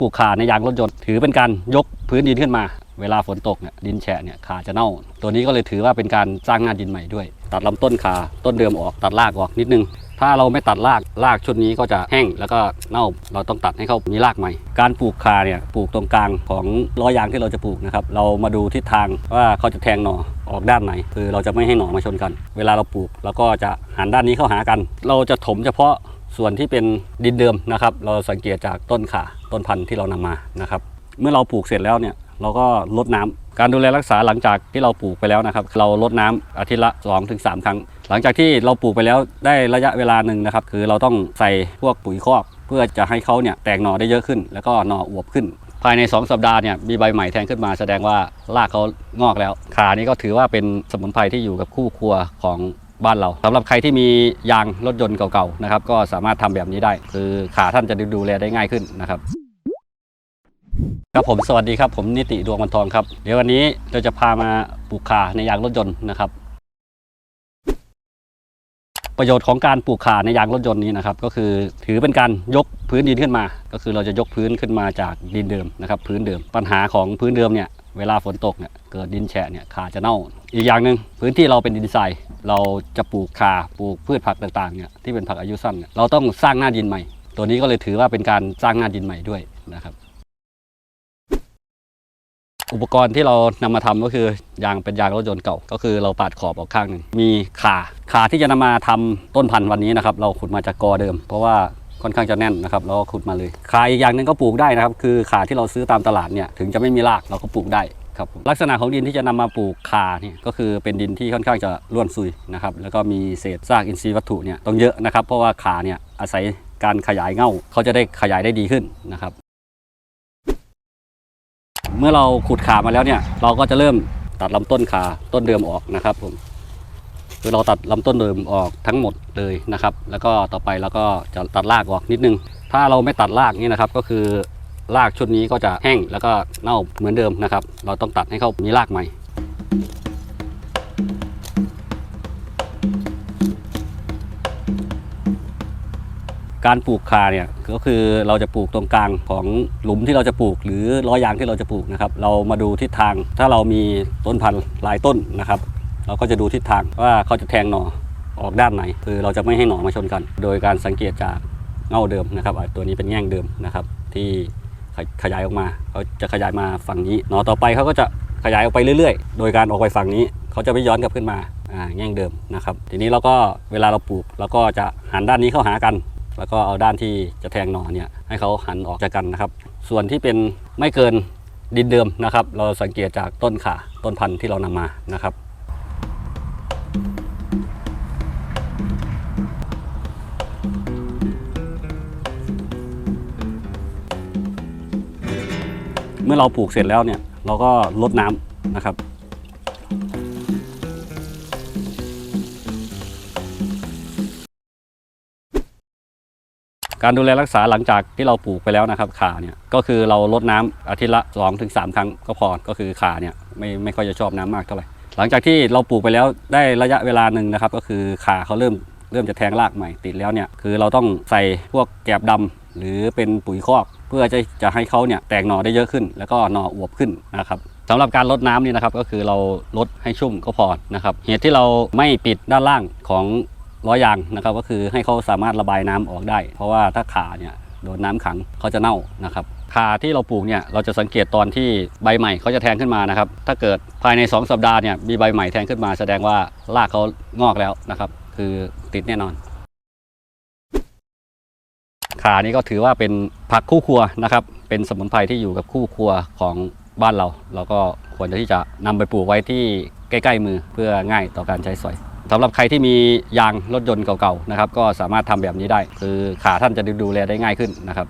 ปลูกขาในยางรถยนต์ถือเป็นการยกพื้นดินขึ้นมา เวลาฝนตกเนี่ยดินแฉะเนี่ยขาจะเน่า ตัวนี้ก็เลยถือว่าเป็นการสร้างงานดินใหม่ด้วย ตัดลำต้นขาต้นเดิมออกตัดรากออกนิดนึง ถ้าเราไม่ตัดรากรากชุดนี้ก็จะแห้งแล้วก็เน่าเราต้องตัดให้เขามีรากใหม่ การปลูกคาเนี่ยปลูกตรงกลางของล้อยางที่เราจะปลูกนะครับเรามาดูทิศทางว่าเขาจะแทงหน่อออกด้านไหน คือเราจะไม่ให้หน่อมาชนกัน เวลาเราปลูกเราก็จะหันด้านนี้เข้าหากัน เราจะถมเฉพาะ ส่วนที่เป็นดินเดิมนะครับ เราสังเกตจากต้นขาต้นพันธุ์ที่เรานำมานะครับ เมื่อเราปลูกเสร็จแล้วเนี่ยเราก็ลดน้ำการดูแลรักษาหลังจากที่เราปลูกไปแล้วนะครับ เราลดน้ำอาทิตย์ละ 2-3ถึงครั้ง หลังจากที่เราปลูกไปแล้วได้ระยะเวลาหนึ่งนะครับ คือเราต้องใส่พวกปุ๋ยคอก เพื่อจะให้เขาเนี่ยแตกหน่อได้เยอะขึ้น แล้วก็หน่ออวบขึ้น ภายใน 2 สัปดาห์เนี่ยมีใบใหม่แทงขึ้นมาแสดงว่ารากเขางอกแล้วขานี้ก็ถือว่าเป็นสมุนไพรที่อยู่กับคู่ครัวของ บ้านเราสำหรับใครที่มียางรถยนต์เก่าๆนะครับก็สามารถทำแบบนี้ได้ คือขาท่านจะดูแลได้ง่ายขึ้นนะครับครับผมสวัสดีครับผมนิติดวงวันทองครับเดี๋ยววันนี้เราจะพามาปลูกขาในยางรถยนต์นะครับ ประโยชน์ของการปลูกขาในยางรถยนต์นี้นะครับ ก็คือถือเป็นการยกพื้นดินขึ้นมา ก็คือเราจะยกพื้นขึ้นมาจากดินเดิมนะครับ พื้นเดิมปัญหาของพื้นเดิมเนี่ย เวลาฝนตกเนี่ยเกิดดินแฉะเนี่ยขาจะเน่า อีกอย่างหนึ่งพื้นที่เราเป็นดินทรายเราจะปลูกขาปลูกพืชผักต่างๆเนี่ยที่เป็นผักอายุสั้นเนี่ยเราต้องสร้างหน้าดินใหม่ ตัวนี้ก็เลยถือว่าเป็นการสร้างหน้าดินใหม่ด้วยนะครับอุปกรณ์ที่เรานำมาทำก็คือยางเป็นยางรถยนต์เก่า ก็คือเราปาดขอบออกข้างหนึ่งมีขาขาที่จะนำมาทำต้นพันธุ์วันนี้นะครับ เราขุดมาจากกอเดิม เพราะว่า ค่อนข้างจะแน่นนะครับเราก็ขุดมาเลยขาอีกอย่างหนึ่งก็ปลูกได้นะครับ คือขาที่เราซื้อตามตลาดเนี่ยถึงจะไม่มีรากเราก็ปลูกได้ครับลักษณะของดินที่จะนำมาปลูกขาเนี่ยก็คือเป็นดินที่ค่อนข้างจะร่วนซุยนะครับแล้วก็มีเศษซากอินทรีย์วัตถุเนี่ยต้องเยอะนะครับ เพราะว่าขาเนี่ยอาศัยการขยายเง่าเขาจะได้ขยายได้ดีขึ้นนะครับ เมื่อเราขุดขามาแล้วเนี่ยเราก็จะเริ่มตัดลำต้นขาต้นเดิมออกนะครับผม คือเราตัดลำต้นเดิมออกทั้งหมดเลยนะครับ แล้วก็ต่อไปเราก็จะตัดรากออกนิดนึง ถ้าเราไม่ตัดรากนี่นะครับ ก็คือรากชุดนี้ก็จะแห้งแล้วก็เน่าเหมือนเดิมนะครับ เราต้องตัดให้เขามีรากใหม่การปลูกคาเนี่ยก็คือเราจะปลูกตรงกลางของหลุมที่เราจะปลูก หรือล้อยางที่เราจะปลูกนะครับ เรามาดูทิศทางถ้าเรามีต้นพันธุ์หลายต้นนะครับ เราก็จะดูทิศทางว่าเขาจะแทงหน่อออกด้านไหน คือเราจะไม่ให้หน่อมาชนกัน โดยการสังเกตจากเง่าเดิมนะครับอะตัวนี้เป็นแง่งเดิมนะครับที่ขยขยายออกมาเขาจะขยายมาฝั่งนี้หน่อต่อไปเขาก็จะขยายออกไปเรื่อยๆ โดยการออกไปฝั่งนี้เขาจะไม่ย้อนกลับขึ้นมาแง่งเดิมนะครับทีนี้เราก็เวลาเราปลูกเราก็จะหันด้านนี้เข้าหากัน แล้วก็เอาด้านที่จะแทงหน่อเนี่ยให้เขาหันออกจากกันนะครับ ส่วนที่เป็นไม่เกินดินเดิมนะครับ เราสังเกตจากต้นขาต้นพันธุ์ที่เรานำมานะครับ เมื่อเราปลูกเสร็จแล้วเนี่ย เราก็ลดน้ำนะครับ การดูแลรักษาหลังจากที่เราปลูกไปแล้วนะครับขาเนี่ยก็คือเราลดน้ำอาทิตย์ละ 2-3ถึงครั้งก็พอก็คือขาเนี่ยไม่ไม่ค่อยจะชอบน้ำมากเท่าไหร่หลังจากที่เราปลูกไปแล้วได้ระยะเวลาหนึ่งนะครับ ก็คือขาเขาเริ่มเริ่มจะแทงรากใหม่ติดแล้วเนี่ยคือเราต้องใส่พวกแกบดำหรือเป็นปุ๋ยคอก พื่อจะจะให้เขาเนี่ยแตกหน่อได้เยอะขึ้น แล้วก็หน่ออวบขึ้นนะครับสำหรับการลดน้ำนี่นะครับก็คือเราลดให้ชุ่มก็พอนะครับเหตุที่เราไม่ปิดด้านล่างของล้อยางนะครับ ก็คือให้เขาสามารถระบายน้ำออกได้ เพราะว่าถ้าขาเนี่ยโดนน้ำขังเขาจะเน่านะครับขาที่เราปลูกเนี่ยเราจะสังเกตตอนที่ใบใหม่เขาจะแทงขึ้นมานะครับ ถ้าเกิดภายใน 2 สัปดาห์เนี่ยมีใบใหม่แทงขึ้นมา แสดงว่ารากเขางอกแล้วนะครับ คือติดแน่นอน ขานี้ก็ถือว่าเป็นผักคู่ครัวนะครับ เป็นสมุนไพรที่อยู่กับคู่ครัวของบ้านเรา เราก็ควรที่จะนำไปปลูกไว้ที่ใกล้ๆมือเพื่อง่ายต่อการใช้สอยสำหรับใครที่มียางรถยนต์เก่าๆนะครับก็สามารถทำแบบนี้ได้ คือขาท่านจะดูแลได้ง่ายขึ้นนะครับ